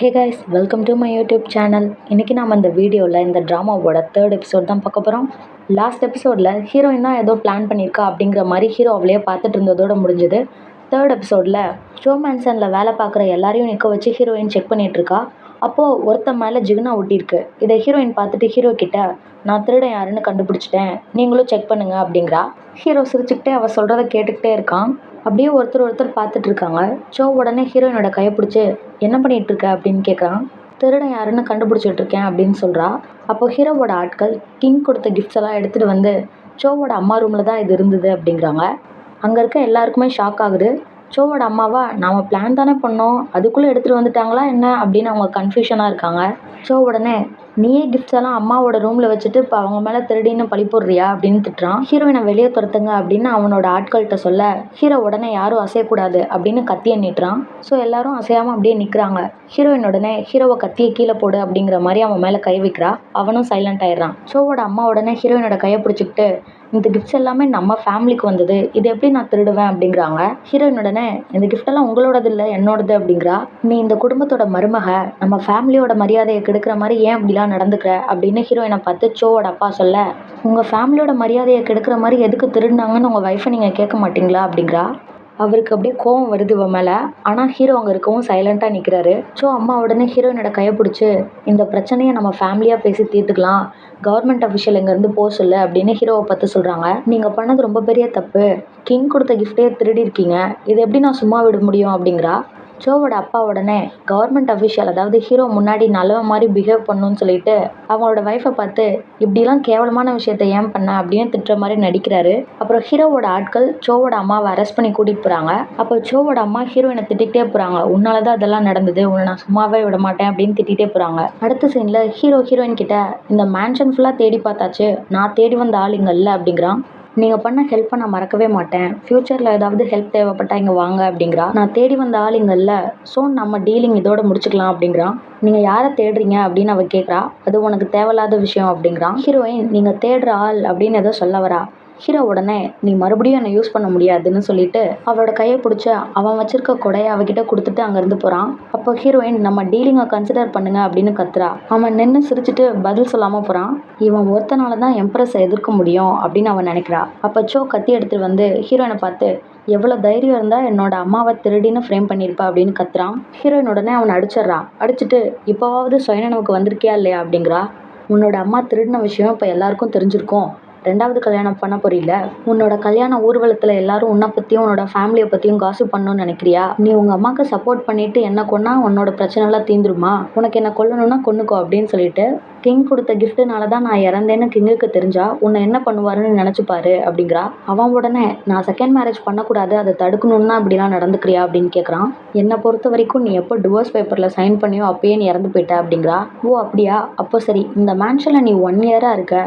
Hey guys welcome to my YouTube channel இன்றைக்கி நாம் இந்த வீடியோவில் இந்த ட்ராமாவோட தேர்ட் எபிசோட் தான் பார்க்க போகிறோம் லாஸ்ட் எபிசோடில் ஹீரோயின் தான் ஏதோ பிளான் பண்ணியிருக்கா அப்படிங்கிற மாதிரி ஹீரோ அவளையே பார்த்துட்டு இருந்ததோடு முடிஞ்சது. தேர்ட் எபிசோடில் ஷோ மேன்சனில் வேலை பார்க்குற எல்லாரையும் நிற்க வச்சு ஹீரோயின் செக் பண்ணிகிட்ருக்கா அப்போது ஒருத்தன் மேலே ஜிகுனா ஒட்டியிருக்கு. இதை ஹீரோயின் பார்த்துட்டு ஹீரோ கிட்ட நான் திருடன் யாருன்னு கண்டுபிடிச்சிட்டேன். நீங்களும் செக் பண்ணுங்க அப்படிங்கிறா. ஹீரோ சிரிச்சுக்கிட்டே அவள் சொல்கிறத கேட்டுக்கிட்டே இருக்கான். அப்படியே ஒருத்தர் ஒருத்தர் பார்த்துட்டு இருக்காங்க. ஷோ உடனே ஹீரோயினோட கையை பிடிச்சி என்ன பண்ணிட்டு இருக்க? அப்படின்னு கேட்குறான் திருடன் யாருன்னு கண்டுபிடிச்சிட்டு இருக்கேன் அப்படின்னு சொல்கிறா அப்போ ஹீரோவோட ஆட்கள் கிங் கொடுத்த கிஃப்ட்ஸ் எல்லாம் எடுத்துகிட்டு வந்து ஷோவோட அம்மா ரூமில் தான் இது இருந்தது அப்படிங்கிறாங்க. அங்கே இருக்க எல்லாருக்குமே ஷாக் ஆகுது. ஷோவோட அம்மாவா நாம் பிளான் தானே பண்ணோம் அதுக்குள்ளே எடுத்துகிட்டு வந்துட்டாங்களா என்ன? அப்படின்னு அவங்க கன்ஃபியூஷனாக இருக்காங்க. ஷோ உடனே நீயே கிஃப்ட்ஸ் எல்லாம் அம்மாவோட ரூமில் வச்சுட்டு இப்போ அவங்க மேலே திருடின்னு பழி போடுறியா அப்படின்னு திட்டுறான். ஹீரோயினை வெளியே துரத்துங்க அப்படின்னு அவனோட ஆட்கள்கிட்ட சொல்ல ஹீரோ உடனே யாரும் அசையக்கூடாது அப்படின்னு கத்தியை நீட்டுறான். ஸோ எல்லாரும் அசையாமல் அப்படியே நிற்கிறாங்க ஹீரோயின் உடனே ஹீரோவை கத்தியை கீழே போடு அப்படிங்கிற மாதிரி அவன் மேலே கை வைக்கிறா. அவனும் சைலண்ட் ஆயிடுறான். ஷோவோட அம்மா உடனே ஹீரோயினோட கையை பிடிச்சிக்கிட்டு இந்த கிஃப்ட்ஸ் எல்லாமே நம்ம ஃபேமிலிக்கு வந்தது. இது எப்படி நான் திருடுவேன் அப்படிங்கிறாங்க. ஹீரோயின் உடனே இந்த கிஃப்டெல்லாம் உங்களோடது இல்லை என்னோடது அப்படிங்கிறா. நீ இந்த குடும்பத்தோட மருமக நம்ம ஃபேமிலியோட மரியாதையை கெடுக்கிற மாதிரி ஏன் இப்படிலாம் நடந்துக்கிற அப்படின்னு ஹீரோயினை பார்த்து ஷோவோட அப்பா சொல்ல உங்கள் ஃபேமிலியோட மரியாதையை கெடுக்கிற மாதிரி எதுக்கு திருடினாங்கன்னு உங்கள் ஒய்ஃபை நீங்கள் கேட்க மாட்டீங்களா? அப்படிங்கிறா. அவருக்கு அப்படியே கோவம் வருது இவன் மேலே. ஆனால் ஹீரோ அங்கே இருக்கவும் சைலண்ட்டாக நிற்கிறாரு ஸோ அம்மா உடனே ஹீரோயினோட கையை பிடிச்சி இந்த பிரச்சனையை நம்ம ஃபேமிலியாக பேசி தீர்த்துக்கலாம். கவர்மெண்ட் அஃபிஷியல் இங்கேருந்து போக சொல்லு அப்படின்னு ஹீரோவை பார்த்து சொல்கிறாங்க நீங்கள் பண்ணது ரொம்ப பெரிய தப்பு. கிங் கொடுத்த கிஃப்டே திருடி இருக்கீங்க. இது எப்படி நான் சும்மா விட முடியும்? அப்படிங்கிறா. ஜோவோட அப்பா உடனே கவர்மெண்ட் அஃபிஷியல் அதாவது ஹீரோ முன்னாடி நல்லவ மாதிரி பிஹேவ் பண்ணுன்னு சொல்லிட்டு அவங்களோட ஒய்ஃபை பார்த்து இப்படிலாம் கேவலமான விஷயத்த ஏன் பண்ண? அப்படின்னு திட்டுற மாதிரி நடிக்கிறாரு. அப்புறம் ஹீரோவோட ஆட்கள் ஷோவோட அம்மாவை அரெஸ்ட் பண்ணி கூட்டிகிட்டு போகிறாங்க அப்போ ஷோவோட அம்மா ஹீரோயினை திட்டிகிட்டே போகிறாங்க உன்னால தான் அதெல்லாம் நடந்தது. உன்னை நான் சும்மாவே விட மாட்டேன். அப்படின்னு திட்டிகிட்டே போகிறாங்க அடுத்த சீனில் ஹீரோ ஹீரோயின் கிட்ட இந்த மேன்ஷன் ஃபுல்லாக தேடி பார்த்தாச்சு. நான் தேடி வந்த ஆள் இங்கே இல்லை. அப்படிங்கிறான். நீங்கள் பண்ண ஹெல்ப்பை நான் மறக்கவே மாட்டேன். ஃப்யூச்சரில் ஏதாவது ஹெல்ப் தேவைப்பட்டா இங்கே வாங்க அப்படிங்கிறா. நான் தேடி வந்த ஆள் இங்கே இல்லை ஸோ நம்ம டீலிங் இதோட முடிச்சுக்கலாம் அப்படிங்கிறான் நீங்கள் யாரை தேடுறீங்க அப்படின்னு அவள் கேட்குறா அது உனக்கு தேவையில்லாத விஷயம் அப்படிங்கிறான் ஹீரோயின் நீங்கள் தேடுற ஆள் அப்படின்னு ஏதோ சொல்ல வரா. ஹீரோ உடனே நீ மறுபடியும் என்னை யூஸ் பண்ண முடியாதுன்னு சொல்லிட்டு அவளோட கையை பிடிச்ச அவன் வச்சிருக்க கொடையை அவகிட்ட கொடுத்துட்டு அங்கேருந்து போகிறான் அப்போ ஹீரோயின் நம்ம டீலிங்கை கன்சிடர் பண்ணுங்க அப்படின்னு கத்துறா. அவன் நின்று சிரிச்சிட்டு பதில் சொல்லாமல் போகிறான் இவன் ஒருத்தனால தான் எம்ப்ரஸை எதிர்க்க முடியும் அப்படின்னு அவன் நினைக்கிறா. அப்போ சோ கத்தி எடுத்துட்டு வந்து ஹீரோயினை பார்த்து எவ்வளோ தைரியம் இருந்தால் என்னோட அம்மாவை திருடின்னு ஃப்ரேம் பண்ணியிருப்பா அப்படின்னு கத்துறான். ஹீரோயின் உடனே அவனை அடிச்சிடுறா. அடிச்சுட்டு இப்போவாவது சுயநனவுக்கு வந்திருக்கியா இல்லையா? அப்படிங்கிறா. உன்னோட அம்மா திருடின விஷயம் இப்போ எல்லாருக்கும் தெரிஞ்சிருக்கும். ரெண்டாவது கல்யாணம் பண்ண போறீல உன்னோட கல்யாண ஊர்வலத்தில் எல்லாரும் உன்னை பற்றியும் உன்னோட ஃபேமிலியை பற்றியும் காசு பண்ணணும்னு நினைக்கிறியா? நீ உங்கள் அம்மாவுக்கு சப்போர்ட் பண்ணிட்டு என்ன கொன்னா உன்னோட பிரச்சனைலாம் தீந்துருமா? உனக்கு என்ன கொல்லணும்னா கொன்னுக்கோ அப்படின்னு சொல்லிட்டு கிங் கொடுத்த கிஃப்ட்டுனால தான் நான் இறந்தேன்னு கிங்குக்கு தெரிஞ்சா உன்னை என்ன பண்ணுவாருன்னு நினச்சிப்பாரு அப்படிங்கிறா. அவன் உடனே நான் செகண்ட் மேரேஜ் பண்ணக்கூடாது அதை தடுக்கணும்னா தான் இப்படிலாம் நடந்துக்கிறியா? அப்படின்னு கேட்குறான் என்னை பொறுத்த வரைக்கும் நீ எப்போ டிவோர்ஸ் பேப்பரில் சைன் பண்ணியோ அப்பயே நீ இறந்து போயிட்ட அப்படிங்கிறா. ஓ அப்படியா? அப்போ சரி இந்த மேன்ஷனில் நீ ஒன் இயராக இருக்க.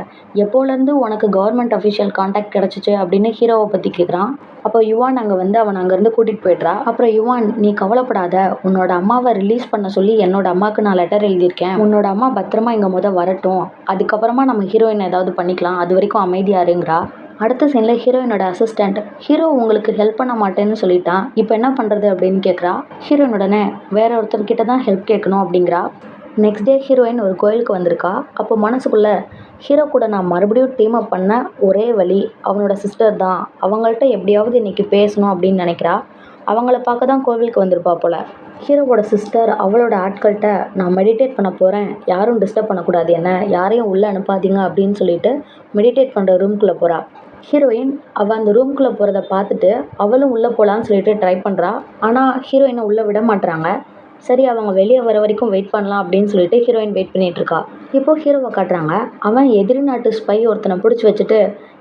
எப்போலேருந்து உனக்கு கவர்மெண்ட் அஃபிஷியல் காண்டாக்ட் கிடச்சிச்சு? அப்படின்னு ஹீரோவை பற்றி கேட்குறான் அப்போ யுவான் அங்கே வந்து அவன் அங்கேருந்து கூட்டிகிட்டு போய்ட்றா. அப்புறம் யுவான் நீ கவலைப்படாத உன்னோட அம்மாவை ரிலீஸ் பண்ண சொல்லி என்னோட அம்மாவுக்கு நான் லெட்டர் எழுதியிருக்கேன். உன்னோட அம்மா பத்திரமா இங்கே முத வரட்டும். அதுக்கப்புறமா நம்ம ஹீரோயின் ஏதாவது பண்ணிக்கலாம். அது வரைக்கும் அமைதியாக இருங்கிறா அடுத்த சீனில் ஹீரோயினோட அசிஸ்டண்ட் ஹீரோ உங்களுக்கு ஹெல்ப் பண்ண மாட்டேன்னு சொல்லிட்டான் இப்போ என்ன பண்ணுறது அப்படின்னு கேட்குறா ஹீரோயின் உடனே வேற ஒருத்தர்கிட்ட தான் ஹெல்ப் கேட்கணும் அப்படிங்கிறா. நெக்ஸ்ட் டே ஹீரோயின் ஒரு கோயிலுக்கு வந்திருக்கா. அப்போ மனசுக்குள்ளே ஹீரோ கூட நான் மறுபடியும் டீம் அப் பண்ண ஒரே வழி அவனோட சிஸ்டர் தான். அவங்கள்ட்ட எப்படியாவது இன்றைக்கி பேசணும் அப்படின்னு நினைக்கிறா. அவங்கள பார்க்க தான் கோவிலுக்கு வந்திருப்பா போல். ஹீரோவோட சிஸ்டர் அவளோட ஆட்கள்கிட்ட நான் மெடிடேட் பண்ண போகிறேன் யாரும் டிஸ்டர்ப் பண்ணக்கூடாது என்ன? யாரையும் உள்ளே அனுப்பாதீங்க அப்படின்னு சொல்லிட்டு மெடிடேட் பண்ணுற ரூம்குள்ளே போகிறாள் ஹீரோயின் அவள் அந்த ரூம்குள்ளே போகிறத பார்த்துட்டு அவளும் உள்ளே போகலான்னு சொல்லிட்டு ட்ரை பண்ணுறா ஆனால் ஹீரோயினை உள்ளே விட மாட்டுறாங்க சரி அவங்க வெளியே வர வரைக்கும் வெயிட் பண்ணலாம் அப்படின்னு சொல்லிட்டு ஹீரோயின் வெயிட் பண்ணிகிட்ருக்கா இப்போது இப்போ ஹீரோவை காட்டுறாங்க. அவன் எதிரி நாட்டு ஸ்பை ஒருத்தனை பிடிச்சி வச்சுட்டு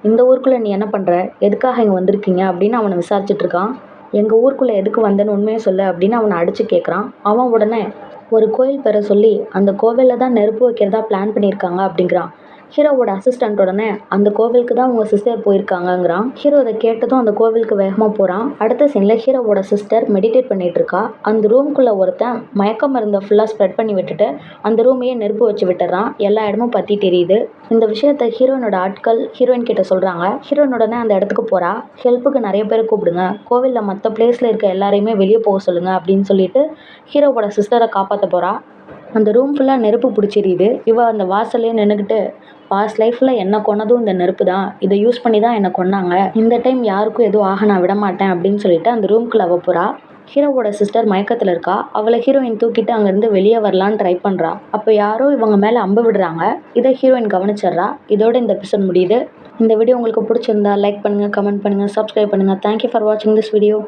இந்த ஊருக்குள்ளே நீ என்ன பண்ணுற எதுக்காக இங்கே வந்திருக்கீங்க? அப்படின்னு அவனை விசாரிச்சுட்டு இருக்கான். எங்கள் ஊருக்குள்ளே எதுக்கு வந்தேன்னு உண்மையை சொல்லு அப்படின்னு அவனை அடித்து கேட்குறான் அவன் உடனே ஒரு கோயில் பெற சொல்லி அந்த கோவிலில் தான் நெருப்பு வைக்கிறதா பிளான் பண்ணியிருக்காங்க அப்படிங்கிறான். ஹீரோவோட அசிஸ்டண்ட் உடனே அந்த கோவிலுக்கு தான் உங்கள் சிஸ்டர் போயிருக்காங்கங்கிறான். ஹீரோ அதை கேட்டதும் அந்த கோவிலுக்கு வேகமாக போகிறான் அடுத்த சீனில் ஹீரோவோட சிஸ்டர் மெடிடேட் பண்ணிட்டு இருக்கா. அந்த ரூம்குள்ளே ஒருத்தன் மயக்க மருந்தை ஃபுல்லாக ஸ்ப்ரெட் பண்ணி விட்டுட்டு அந்த ரூமையே நெருப்பு வச்சு விட்டுறான். எல்லா இடமும் பற்றி தெரியுது. இந்த விஷயத்த ஹீரோனோட ஆட்கள் ஹீரோயின் கிட்ட சொல்கிறாங்க ஹீரோயின் உடனே அந்த இடத்துக்கு போகிறா ஹெல்ப்புக்கு நிறைய பேர் கூப்பிடுங்க. கோவிலில் மற்ற பிளேஸில் இருக்க எல்லாரையுமே வெளியே போக சொல்லுங்கள் அப்படின்னு சொல்லிட்டு ஹீரோவோட சிஸ்டரை காப்பாற்ற போகிறா அந்த ரூம் ஃபுல்லாக நெருப்பு பிடிச்சிருது. இவள் அந்த வாசல்லே நின்றுக்கிட்டு பாஸ்ட் லைஃப்பில் என்ன கொன்னதும் இந்த நெருப்பு தான். இதை யூஸ் பண்ணி தான் என்னை கொன்னாங்க. இந்த டைம் யாருக்கும் எதுவும் ஆக நான் விட மாட்டேன் அப்படின்னு சொல்லிட்டு அந்த ரூம்குள்ளே அவ போகிறா ஹீரோவோட சிஸ்டர் மயக்கத்தில் இருக்கா. அவளை ஹீரோயின் தூக்கிட்டு அங்கேருந்து வெளியே வரலான்னு ட்ரை பண்ணுறா அப்போ யாரோ இவங்க மேலே அம்பு விடுறாங்க. இதை ஹீரோயின் கவனிச்சிடுறா. இதோட இந்த எபிசோட் முடியுது. இந்த வீடியோ உங்களுக்கு பிடிச்சிருந்தா லைக் பண்ணுங்கள் கமெண்ட் பண்ணுங்கள் சப்ஸ்கிரைப் பண்ணுங்கள் தேங்க்யூ ஃபார் வாட்சிங் திஸ் வீடியோ